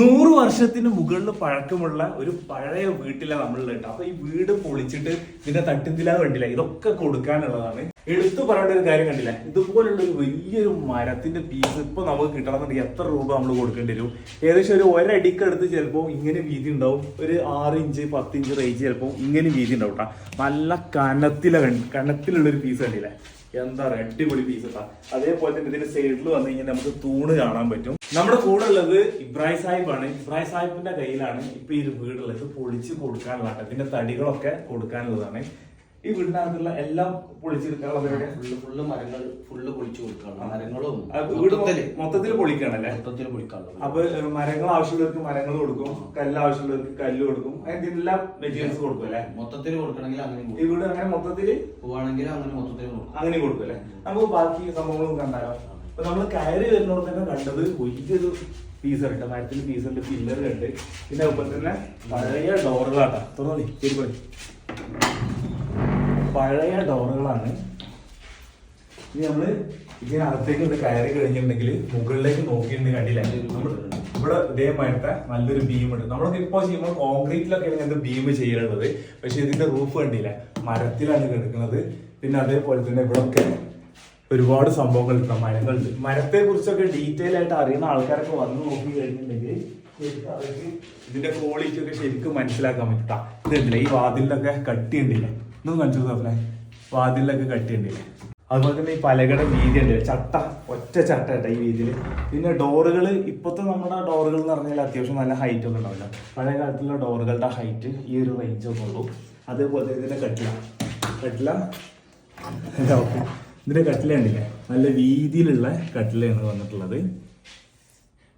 നൂറ് വർഷത്തിന് മുകളിൽ പഴക്കമുള്ള ഒരു പഴയ വീട്ടിലാണ് നമ്മളുള്ളത് കേട്ടോ അപ്പൊ ഈ വീട് പൊളിച്ചിട്ട് ഇതിന്റെ തട്ടിന്തില കണ്ടില്ല? ഇതൊക്കെ കൊടുക്കാനുള്ളതാണ്. എടുത്തു പറയേണ്ട ഒരു കാര്യം കണ്ടില്ല? ഇതുപോലുള്ള ഒരു വലിയൊരു മരത്തിന്റെ പീസ് ഇപ്പൊ നമുക്ക് കിട്ടണമെന്നുണ്ടെങ്കിൽ എത്ര രൂപ നമ്മൾ കൊടുക്കേണ്ടി വരും? ഏകദേശം ഒരു ഒരടിക്കടുത്ത് ചിലപ്പോൾ ഇങ്ങനെ വീതി ഉണ്ടാവും. ഒരു ആറ് ഇഞ്ച് പത്ത് ഇഞ്ച് റേഞ്ച് ചിലപ്പോൾ ഇങ്ങനെ വീതി ഉണ്ടാവും കേട്ടോ നല്ല കനത്തില കനത്തിലുള്ള ഒരു പീസ് കണ്ടില്ലേ? എന്താ അടിപൊളി പീസ് ഇട്ടാ അതേപോലെ തന്നെ ഇതിന്റെ സൈഡിൽ വന്നു കഴിഞ്ഞാൽ നമുക്ക് തൂണ് കാണാൻ പറ്റും. നമ്മുടെ കൂടെ ഉള്ളത് ഇബ്രാഹിം സാഹിബാണ്. ഇബ്രാഹിം സാഹിബിന്റെ കയ്യിലാണ് ഇപ്പൊ ഈ വീടുള്ളത്. ഇത് പൊളിച്ച് കൊടുക്കാനുള്ളതാണ് ഇതിന്റെ തടികളൊക്കെ കൊടുക്കാനുള്ളതാണ്. ഈ വീടിനകത്തുള്ള എല്ലാം പൊളിച്ചെടുക്കാനുള്ള പരിപാടി? ഫുള്ള് ഫുള്ള് മരങ്ങൾ ഫുള്ള് പൊളിച്ചു കൊടുക്കണം. മരങ്ങളും വീട് മൊത്തത്തിൽ പൊളിക്കാണല്ലേ മൊത്തത്തിൽ പൊളിക്കാനുള്ളത് അപ്പൊ മരങ്ങൾ ആവശ്യമുള്ളവർക്ക് മരങ്ങൾ കൊടുക്കും കല്ല് ആവശ്യമുള്ളവർക്ക് കല്ല് കൊടുക്കും അതിന്റെ എല്ലാ മെറ്റീരിയൽസ് കൊടുക്കും അല്ലെ? മൊത്തത്തിൽ കൊടുക്കണമെങ്കിൽ അങ്ങനെ ഈ വീട് അങ്ങനെ മൊത്തത്തിൽ പോവാണെങ്കിൽ അങ്ങനെ മൊത്തത്തിൽ കൊടുക്കും. അങ്ങനെ കൊടുക്കും അല്ലെ? നമുക്ക് ബാക്കി സംഭവങ്ങളും കണ്ടാലോ? അപ്പൊ നമ്മൾ കയറി വരുന്നോട് തന്നെ കണ്ടത് വലിയൊരു പീസർ ഉണ്ട്. മരത്തിൽ പീസ് ഉണ്ട് പില്ലർ ഉണ്ട്. പിന്നെ അതുപോലെ തന്നെ പഴയ ഡോറുകളാട്ടാ തുറന്നു ശരി പോയി. പഴയ ഡോറുകളാണ്. ഇനി നമ്മൾ ഇതിനകത്തേക്ക് ഇത് കയറി കഴിഞ്ഞിട്ടുണ്ടെങ്കിൽ മുകളിലേക്ക് നോക്കിയിട്ടുണ്ടെങ്കിൽ കണ്ടില്ല? നമ്മൾ ഇവിടെ ഇതേമായിട്ട് നല്ലൊരു ബീം ഉണ്ട്. നമ്മളൊക്കെ ഇപ്പൊ ചെയ്യുമ്പോൾ കോൺക്രീറ്റിലൊക്കെ ഇങ്ങനത്തെ ബീം ചെയ്യാനുള്ളത് പക്ഷെ ഇതിന്റെ റൂഫ് കണ്ടില്ല? മരത്തിലാണ് കിടക്കുന്നത്. പിന്നെ അതേപോലെ തന്നെ ഇവിടെ ഒരുപാട് സംഭവങ്ങൾ ഉണ്ട്. മരങ്ങളുണ്ട്. മരത്തെ കുറിച്ചൊക്കെ ഡീറ്റെയിൽ ആയിട്ട് അറിയുന്ന ആൾക്കാരൊക്കെ വന്ന് നോക്കി കഴിഞ്ഞിട്ടുണ്ടെങ്കിൽ ഇതിന്റെ ക്വാളിറ്റി ഒക്കെ ശരിക്കും മനസ്സിലാക്കാൻ പറ്റാ ഇതുണ്ടല്ലേ? ഈ വാതിലിനൊക്കെ കട്ടി ഇതൊന്നും കാണിച്ചു തന്നെ. വാതിലൊക്കെ കട്ടി അതുപോലെ തന്നെ ഈ പലകയുടെ വീതി ഉണ്ട് ചട്ട ഒറ്റ ചട്ട കേട്ടോ ഈ വീതിയിൽ പിന്നെ ഡോറുകൾ ഇപ്പോഴത്തെ നമ്മുടെ ഡോറുകൾ എന്ന് പറഞ്ഞാൽ അത്യാവശ്യം നല്ല ഹൈറ്റ് ഒന്നും ഉണ്ടാവില്ല. പഴയ കാലത്തുള്ള ഡോറുകളുടെ ഹൈറ്റ് ഈ ഒരു റേഞ്ച് ഒക്കെ ഉള്ളൂ. അതേപോലെ ഇതിന്റെ കട്ടില. കട്ടില? ഇതിന്റെ കട്ടില ഉണ്ടല്ലേ നല്ല വീതിയിലുള്ള കട്ടിലയാണ് വന്നിട്ടുള്ളത്.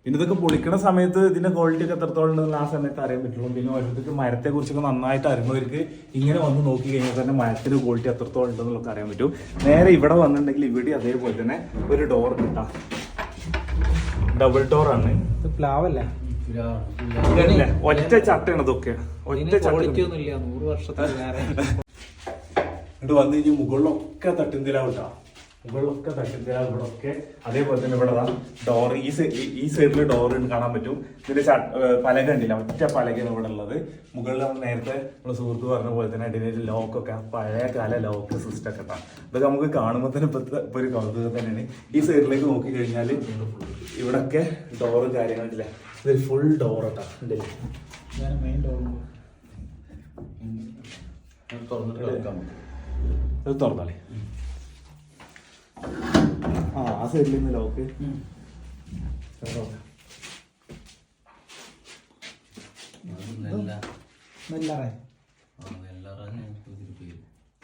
പിന്നെ ഇതൊക്കെ പൊളിക്കണ സമയത്ത് ഇതിന്റെ ക്വാളിറ്റി ഒക്കെ എത്രത്തോളം ഉണ്ടെന്ന് ആ സമയത്ത് അറിയാൻ പറ്റുള്ളൂ. പിന്നെ ഓരോരുത്തർക്ക് മരത്തെ കുറിച്ചൊക്കെ നന്നായിട്ട് അറിയുന്നവർക്ക് ഇങ്ങനെ വന്ന് നോക്കി കഴിഞ്ഞാൽ തന്നെ മരത്തിന്റെ ക്വാളിറ്റി എത്രത്തോളം ഉണ്ടെന്നുള്ള അറിയാൻ പറ്റും. നേരെ ഇവിടെ വന്നിട്ടുണ്ടെങ്കിൽ ഇവിടെ അതേപോലെ തന്നെ ഒരു ഡോർ കിട്ടാം ഡബിൾ ഡോർ ആണ്. പ്ലാവല്ലേ? ഒറ്റ ചട്ടയാണ് ഇതൊക്കെ. ഒറ്റ ക്വാളിറ്റി ചട്ട. ഒന്നും ഇല്ല. നൂറ് വർഷത്തിൽ വന്നു കഴിഞ്ഞാൽ മുകളിലൊക്കെ തട്ടിന്തിലാവും കേട്ടോ മുകളിലൊക്കെ തട്ടിന്തിലാവും ഇവിടെ ഒക്കെ അതേപോലെ തന്നെ ഇവിടെ ഡോർ ഈ ഈ- സൈഡിൽ ഡോർ ഉണ്ട് കാണാൻ പറ്റും. ഇതിന്റെ പലക ഉണ്ടില്ല ഒറ്റ പലകയാണ് ഇവിടെ ഉള്ളത്. മുകളിൽ നമ്മൾ നേരത്തെ നമ്മുടെ സുഹൃത്ത് പറഞ്ഞ പോലെ തന്നെ അതിന്റെ ലോക്കൊക്കെ പഴയ കാല ലോക്ക് സിസ്റ്റം ഒക്കെ ഇട്ടാ. ഇതൊക്കെ നമുക്ക് കാണുമ്പോൾ തന്നെ ഇപ്പൊ ഒരു കൗതുകം തന്നെയാണ്. ഈ സൈഡിലേക്ക് നോക്കി കഴിഞ്ഞാൽ ഇവിടൊക്കെ ഡോറും കാര്യങ്ങളില്ല ഇതൊരു ഫുൾ ഡോർ ഇട്ടാ. ഉണ്ടല്ലേ മെയിൻ ഡോർ തുറന്നിട്ട് കിടക്കാൻ പറ്റും ഇത് തുറന്നാലേ ആ ആ സൈഡിൽ നിന്ന് ലോക്ക് പേര്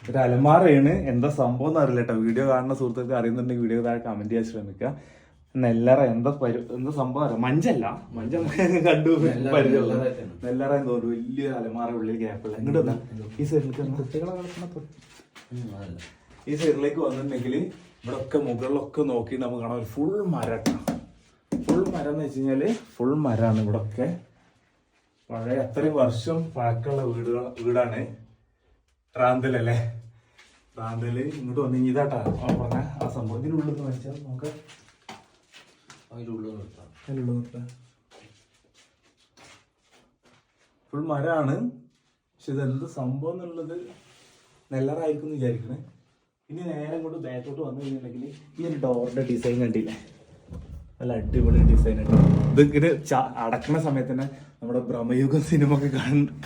ഒരു അലമാറയാണ്. എന്താ സംഭവം എന്ന് അറിയില്ല കേട്ടോ. വീഡിയോ കാണുന്ന സുഹൃത്തുക്കൾക്ക് അറിയുന്നുണ്ടെങ്കിൽ വീഡിയോ താഴെ കമന്റ് ചെയ്യാൻ ശ്രമിക്കുക. നെല്ലറ എന്താ പരി എന്താ സംഭവം അറിയാം? മഞ്ചല്ല. മഞ്ച കണ്ടു. നെല്ലറ, പരിചയമുള്ള നെല്ലറ എന്തോ ഒരു വലിയ അലമാറ ഉള്ളിൽ ഗ്യാപ്പുള്ള ഇങ്ങോട്ട് വന്നാ. ഈ സൈഡിലേക്ക് ഈ സൈഡിലേക്ക് വന്നിട്ടുണ്ടെങ്കിൽ ഇവിടെ ഒക്കെ മുകളിലൊക്കെ നോക്കി നമുക്ക് കാണാം. ഒരു ഫുൾ മരം ഫുൾ മരം എന്ന് വെച്ച് കഴിഞ്ഞാൽ ഫുൾ മരമാണ് ഇവിടെ ഒക്കെ പഴയ അത്രയും വർഷം പഴക്കമുള്ള വീടുകൾ വീടാണ്. റാന്തലല്ലേ? റാന്തൽ ഇങ്ങോട്ട് വന്നു ഇതാട്ടാ പറഞ്ഞ ആ സംഭവം. ഇതിനുള്ളിൽ നിന്ന് വെച്ചാൽ നമുക്ക്. അതിന്റെ ഉള്ളിൽ നിർത്താം അതിനുള്ളിൽ നിർത്താം ഫുൾ മരമാണ്. പക്ഷെ ഇതെന്ത് സംഭവം എന്നുള്ളത് നെല്ലറായിരിക്കും എന്ന് വിചാരിക്കണേ. ഇനി നേരെ കൊണ്ട് ബാക്കോട്ട് വന്നു കഴിഞ്ഞിട്ടുണ്ടെങ്കിൽ ഈ ഒരു ഡോറിന്റെ ഡിസൈൻ കണ്ടില്ലേ? നല്ല അടിപൊളി ഡിസൈൻ ഉണ്ട്. ഇത് ഇങ്ങനെ അടക്കുന്ന അടക്കണ സമയത്ത് തന്നെ നമ്മുടെ ഭ്രമയുഗം സിനിമ ഒക്കെ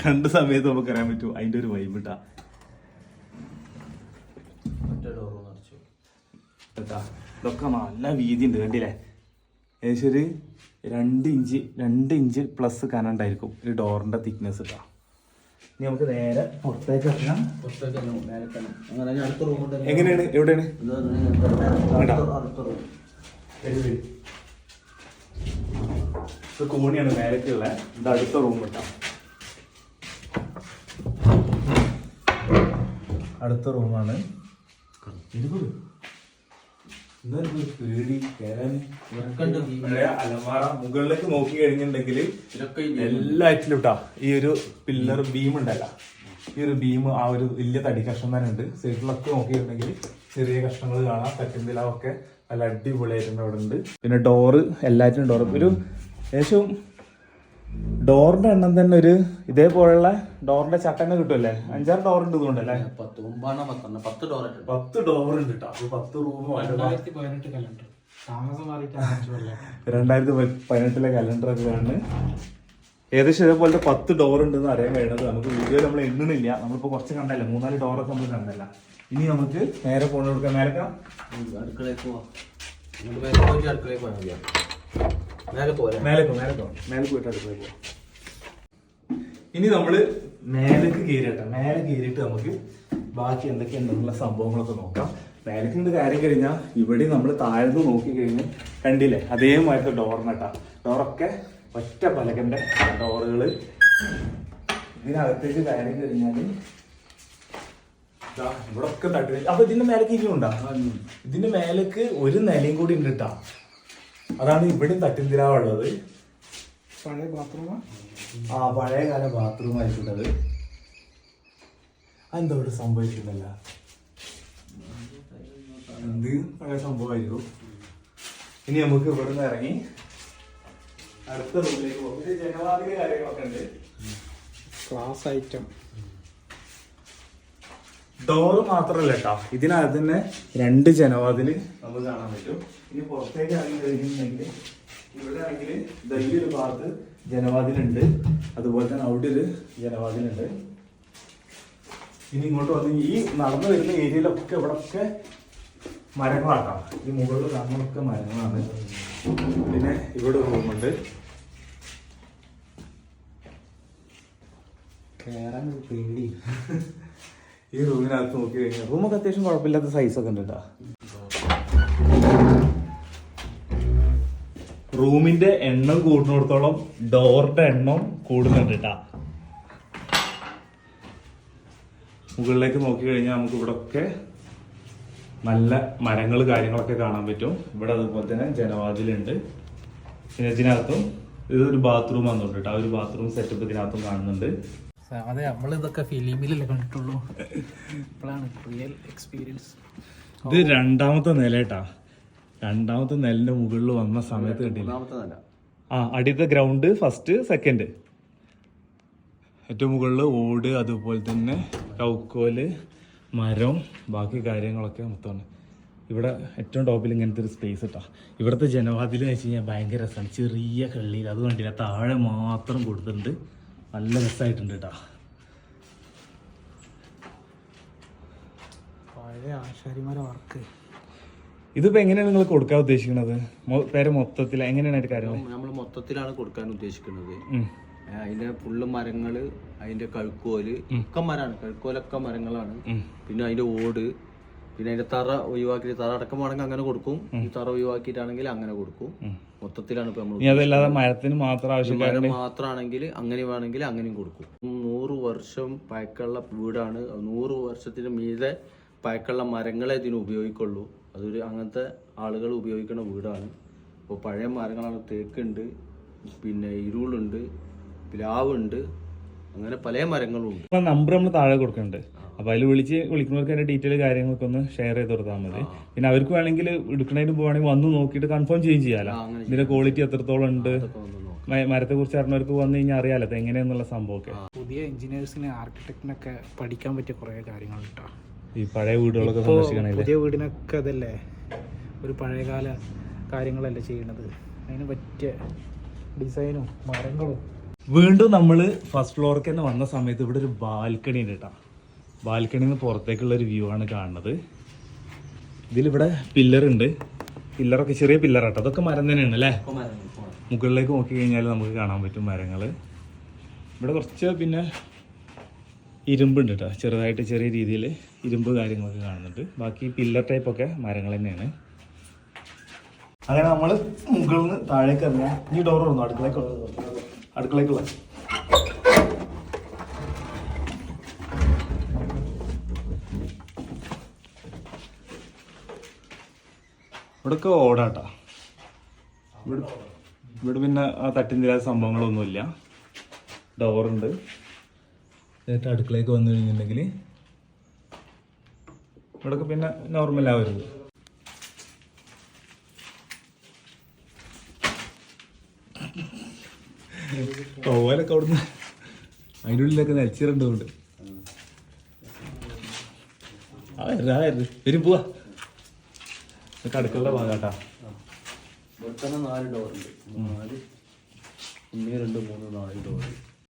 കണ്ട സമയത്ത് നമുക്ക് അറിയാൻ പറ്റും. അതിന്റെ ഒരു വൈബ് ഇട്ടാ ഇതൊക്കെ നല്ല വീതി ഉണ്ട് കണ്ടില്ലേ? ഏകദേശം ഒരു രണ്ട് ഇഞ്ച് രണ്ട് ഇഞ്ച് പ്ലസ് കനണ്ടായിരിക്കും ഒരു ഡോറിന്റെ തിക്നെസ് ഇട്ടാ ഇനി നമുക്ക് നേരെ പുറത്തേക്ക് എത്തണം. പുറത്തേക്ക് നേരെ തന്നെ. അങ്ങനെ അടുത്ത റൂം കൊണ്ട് എങ്ങനെയാണ്? എവിടെയാണ്? അടുത്ത റൂം ഇത് കോണിയാണ് മേലേക്കുള്ള ഇത് അടുത്ത റൂം കിട്ടാം അടുത്ത റൂമാണ് പേടി അലമാറ മുകളിലേക്ക് നോക്കി കഴിഞ്ഞിട്ടുണ്ടെങ്കിൽ എല്ലാറ്റിലും ഇട്ടാ ഈ ഒരു പില്ലർ ബീം ഉണ്ടല്ല. ഈ ഒരു ബീം ആ ഒരു വലിയ തടി കഷ്ണം തന്നെ ഉണ്ട്. സൈഡിലൊക്കെ നോക്കിയിട്ടുണ്ടെങ്കിൽ ചെറിയ കഷ്ണങ്ങൾ കാണാം തട്ടിന്തിലൊക്കെ നല്ല അടിപൊളിയായിട്ടുണ്ട് അവിടെ ഉണ്ട് പിന്നെ ഡോറ് എല്ലാറ്റിനും ഡോറ് ഒരു ഏകദേശം ഡോറിന്റെ എണ്ണം തന്നെ ഒരു ഇതേപോലെയുള്ള ഡോറിന്റെ ചട്ടന്നെ കിട്ടുമല്ലേ? അഞ്ചാറ് ഡോർ ഉണ്ട് ഇതുകൊണ്ടല്ലേ പത്ത് ഒമ്പതെണ്ണം പത്തെണ്ണം പത്ത് ഡോർ പത്ത് ഡോർ ഉണ്ട് കേട്ടോ അപ്പൊ പത്ത് റൂം രണ്ടായിരത്തി പതിനെട്ട് കലണ്ടർ താമസം രണ്ടായിരത്തി പതിനെട്ടിലെ കലണ്ടർ ഒക്കെ ആണ്. ഏകദേശം ഇതേപോലത്തെ പത്ത് ഡോർ ഉണ്ടെന്ന് അറിയാൻ കഴിയുന്നത് നമുക്ക് വീഡിയോ നമ്മൾ എണ്ണുന്നില്ല. നമ്മളിപ്പോ കുറച്ച് കണ്ടല്ലേ? മൂന്നാൽ ഡോറൊക്കെ നമ്മൾ കണ്ടല്ല. ഇനി നമുക്ക് നേരെ ഫോൺ കൊടുക്കാം. മേലക്കാം. അടുക്കളയ്ക്ക് പോവാം. വേഗം പോയാൽ പോ, പോ. പോയിട്ട് അടുക്കളയിൽ പോവാം ഇനി നമ്മൾ മേലേക്ക് കയറിയട്ടെ മേലെ കീറിയിട്ട് നമുക്ക് ബാക്കി എന്തൊക്കെ എന്തൊക്കെയുണ്ടെന്നുള്ള സംഭവങ്ങളൊക്കെ നോക്കാം. മേലക്കിന്റെ കാര്യം കഴിഞ്ഞാൽ ഇവിടെ നമ്മൾ താഴ്ന്നു നോക്കി കഴിഞ്ഞ് കണ്ടില്ലേ? അതേമായിട്ട് ഡോറിനട്ടാ ഡോറൊക്കെ ഒറ്റ പലകന്റെ ഡോറുകൾ ഇതിനകത്തേക്ക് കാര്യം കഴിഞ്ഞാൽ ദാ ഇവിടെ ഒക്കെ തട്ടി അപ്പൊ ഇതിന്റെ മേലേക്ക് ഇനിയും ഉണ്ടാ ഇതിന്റെ മേലേക്ക് ഒരു നിലയും കൂടി ഉണ്ട് ട്ടാ. അതാണ് ഇവിടെയും തട്ടിന്തിരാവുള്ളത് പഴയ ബാത്റൂമാ ആ? പഴയ കാല ബാത്റൂം ആയിട്ടുള്ളത്. അതെന്താ ഇവിടെ സംഭവിക്കുന്നില്ല എന്ത് പഴയ സംഭവമായിരുന്നു? ഇനി നമുക്ക് ഇവിടെ നിന്ന് ഇറങ്ങി അടുത്ത റൂമിലേക്ക് പോകും. ജനവാതിക കാര്യങ്ങളൊക്കെ ഉണ്ട്. ക്ലാസ് ഐറ്റം ഡോറ് മാത്രല്ല കേട്ടോ ഇതിനകത്ത് തന്നെ രണ്ട് ജനവാതിൽ നമുക്ക് കാണാൻ പറ്റും. ഇനി പുറത്തേക്ക് ഇറങ്ങി കഴിഞ്ഞിട്ടുണ്ടെങ്കിൽ ഇവിടെ ആണെങ്കിൽ ദൈവ ഒരു ഭാഗത്ത് ജനവാതിലുണ്ട്. അതുപോലെ തന്നെ അവിടെ ഒരു ജനവാതിലുണ്ട്. ഇനി ഇങ്ങോട്ട് വന്ന് ഈ നടന്നു വരുന്ന ഏരിയയിലൊക്കെ ഇവിടൊക്കെ മരങ്ങളാക്കാം ഈ മുകളിൽ കാണുന്നതൊക്കെ മരങ്ങളാണ്. പിന്നെ ഇവിടെ റൂമുണ്ട് ഒരു പേടി. ഈ റൂമിനകത്ത് നോക്കി കഴിഞ്ഞാൽ റൂമൊക്കെ അത്യാവശ്യം കുഴപ്പമില്ലാത്ത ഒക്കെ ഉണ്ട് റൂമിന്റെ എണ്ണം കൂടുന്നിടത്തോളം ഡോറിന്റെ എണ്ണം കൂടുന്നുണ്ട് കേട്ടാ മുകളിലേക്ക് നോക്കി കഴിഞ്ഞാൽ നമുക്ക് ഇവിടെ ഒക്കെ നല്ല മരങ്ങൾ കാര്യങ്ങളൊക്കെ കാണാൻ പറ്റും. ഇവിടെ അതുപോലെ തന്നെ ജനവാതിലുണ്ട്. പിന്നെ ഇതിനകത്തും ഇതൊരു ബാത്റൂം വന്നിട്ടുണ്ട് കേട്ടോ ആ ഒരു ബാത്റൂം സെറ്റപ്പ് ഇതിനകത്തും കാണുന്നുണ്ട്. അതെ നമ്മൾ നമ്മളിതൊക്കെ ഫിലിമിലല്ലേ കണ്ടിട്ടുള്ളൂ. ഇപ്പോഴാണ് റിയൽ എക്സ്പീരിയൻസ് ഇത് രണ്ടാമത്തെ നിലട്ടാ രണ്ടാമത്തെ നിലന്റെ മുകളിൽ വന്ന സമയത്ത് കണ്ടില്ല? ആ അടിയത്തെ ഗ്രൗണ്ട് ഫസ്റ്റ് സെക്കൻഡ് ഏറ്റവും മുകളിൽ ഓട് അതുപോലെ തന്നെ കൗക്കോൽ മരം ബാക്കി കാര്യങ്ങളൊക്കെ മൊത്തമാണ്. ഇവിടെ ഏറ്റവും ടോപ്പിൽ ഇങ്ങനത്തെ ഒരു സ്പേസ് ഇട്ടാ. ഇവിടുത്തെ ജനവാതിൽ എന്ന് വെച്ച് കഴിഞ്ഞാൽ ഭയങ്കര രസമാണ് ചെറിയ കള്ളിയിൽ അത് കണ്ടില്ല? താഴെ മാത്രം കൊടുത്തിട്ടുണ്ട്. നല്ല രസമായിട്ടുണ്ട് കേട്ടോ പഴയ ആശാരിമാരെ വർക്ക്. ഇതിപ്പോ എങ്ങനെയാണ് നിങ്ങൾ കൊടുക്കാൻ ഉദ്ദേശിക്കുന്നത്? പേര് മൊത്തത്തിൽ എങ്ങനെയാണ് അതിന്റെ കാര്യങ്ങൾ നമ്മൾ മൊത്തത്തിലാണ് കൊടുക്കാൻ ഉദ്ദേശിക്കുന്നത്. അതിന്റെ ഫുള്ള് മരങ്ങൾ അതിന്റെ കഴുക്കോൽ ഒക്കെ മരമാണ് കഴുക്കോലൊക്കെ മരങ്ങളാണ്. പിന്നെ അതിന്റെ ഓട് പിന്നെ അതിന്റെ തറ ഒഴിവാക്കി തറ അടക്കം വേണമെങ്കിൽ അങ്ങനെ കൊടുക്കും. ഈ തറ ഒഴിവാക്കിയിട്ടാണെങ്കിൽ അങ്ങനെ കൊടുക്കും. മൊത്തത്തിലാണ് ഇപ്പൊ നമ്മൾ ഇനി അതല്ലാതെ മരത്തിന് മാത്രം ആവശ്യക്കാരുണ്ട് മരം മാത്രമാണെങ്കിൽ അങ്ങനെ വേണമെങ്കിൽ അങ്ങനെയും കൊടുക്കും. നൂറ് വർഷം പഴക്കമുള്ള വീടാണ്. നൂറ് വർഷത്തിന് മീതെ പഴക്കമുള്ള മരങ്ങളെ ഇതിന് ഉപയോഗിക്കുള്ളൂ. അതൊരു അങ്ങനത്തെ ആളുകൾ ഉപയോഗിക്കുന്ന വീടാണ്. ഇപ്പോൾ പഴയ മരങ്ങളാണ്. തേക്കുണ്ട് പിന്നെ ഇരുളുണ്ട് പ്ലാവുണ്ട് അങ്ങനെ പല മരങ്ങളും ഉണ്ട്. നമ്പർ നമ്മൾ താഴെ കൊടുക്കുന്നുണ്ട്. അപ്പൊ അതിൽ വിളിച്ച് വിളിക്കുന്നവർക്ക് അതിന്റെ ഡീറ്റെയിൽ കാര്യങ്ങളൊക്കെ ഒന്ന് ഷെയർ ചെയ്ത് കൊടുത്താൽ മതി. പിന്നെ അവർക്ക് വേണമെങ്കിൽ എടുക്കണതിന് പോവാണെങ്കിൽ വന്ന് നോക്കിയിട്ട് കൺഫേം ചെയ്യും ചെയ്യാലോ. ഇതിന്റെ ക്വാളിറ്റി എത്രത്തോളം ഉണ്ട്? മരത്തെ കുറിച്ച് അറിഞ്ഞവർക്ക് വന്നു കഴിഞ്ഞാൽ അറിയാലോ എങ്ങനെയെന്നുള്ള സംഭവമൊക്കെ. പുതിയ എഞ്ചിനീയേഴ്സിന് ആർക്കിടെക്റ്റിനൊക്കെ പഠിക്കാൻ പറ്റിയ കുറേ കാര്യങ്ങളുണ്ടോ ഈ പഴയ വീടുകളൊക്കെ പുതിയ വീടിനൊക്കെ അതല്ലേ ഒരു പഴയകാല കാര്യങ്ങളല്ലേ ചെയ്യണത്. അതിന് പറ്റിയ ഡിസൈനും മരങ്ങളും. വീണ്ടും നമ്മൾ ഫസ്റ്റ് ഫ്ലോർക്ക് തന്നെ വന്ന സമയത്ത് ഇവിടെ ഒരു ബാൽക്കണി ഉണ്ട് കേട്ടോ ബാൽക്കണിയിൽ നിന്ന് പുറത്തേക്കുള്ള ഒരു വ്യൂ ആണ് കാണുന്നത്. ഇതിലിവിടെ പില്ലറുണ്ട് പില്ലറൊക്കെ ചെറിയ പില്ലറാട്ടോ അതൊക്കെ മരം തന്നെയാണ് അല്ലേ. മുകളിലേക്ക് നോക്കി കഴിഞ്ഞാൽ നമുക്ക് കാണാൻ പറ്റും മരങ്ങൾ. ഇവിടെ കുറച്ച് പിന്നെ ഇരുമ്പുണ്ട് കേട്ടോ ചെറുതായിട്ട് ചെറിയ രീതിയിൽ ഇരുമ്പ് കാര്യങ്ങളൊക്കെ കാണുന്നുണ്ട്. ബാക്കി പില്ലർ ടൈപ്പൊക്കെ മരങ്ങൾ തന്നെയാണ്. അങ്ങനെ നമ്മൾ മുകളിൽ നിന്ന് താഴേക്ക് ഇറങ്ങാം ഈ ഡോർ തുറന്നു. അടുക്കളേക്കുള്ള അടുക്കളേക്കുള്ള. ഇവിടൊക്കെ ഓടാട്ടാ. ഇവിടെ ഇവിടെ പിന്നെ ആ തട്ടിന്തിരാ സംഭവങ്ങളൊന്നുമില്ല. ഡോറുണ്ട്. ഏറ്റവും അടുക്കളയ്ക്ക് വന്നു കഴിഞ്ഞിട്ടുണ്ടെങ്കിൽ ഇവിടൊക്കെ പിന്നെ നോർമൽ ആവരുത് ഓലൊക്കെ അവിടുന്ന് അതിന്റെ ഉള്ളിലൊക്കെ നലിച്ചിരണ്ടുണ്ട് ആ വരാ. വരും പോവാ. ഇതൊക്കെ അടുക്കളുടെ ഭാഗാട്ടാ ഇവിടെ തന്നെ നാല് ഡോറുണ്ട് നാല് ഒന്ന് രണ്ട് മൂന്ന് നാല് ഡോറ്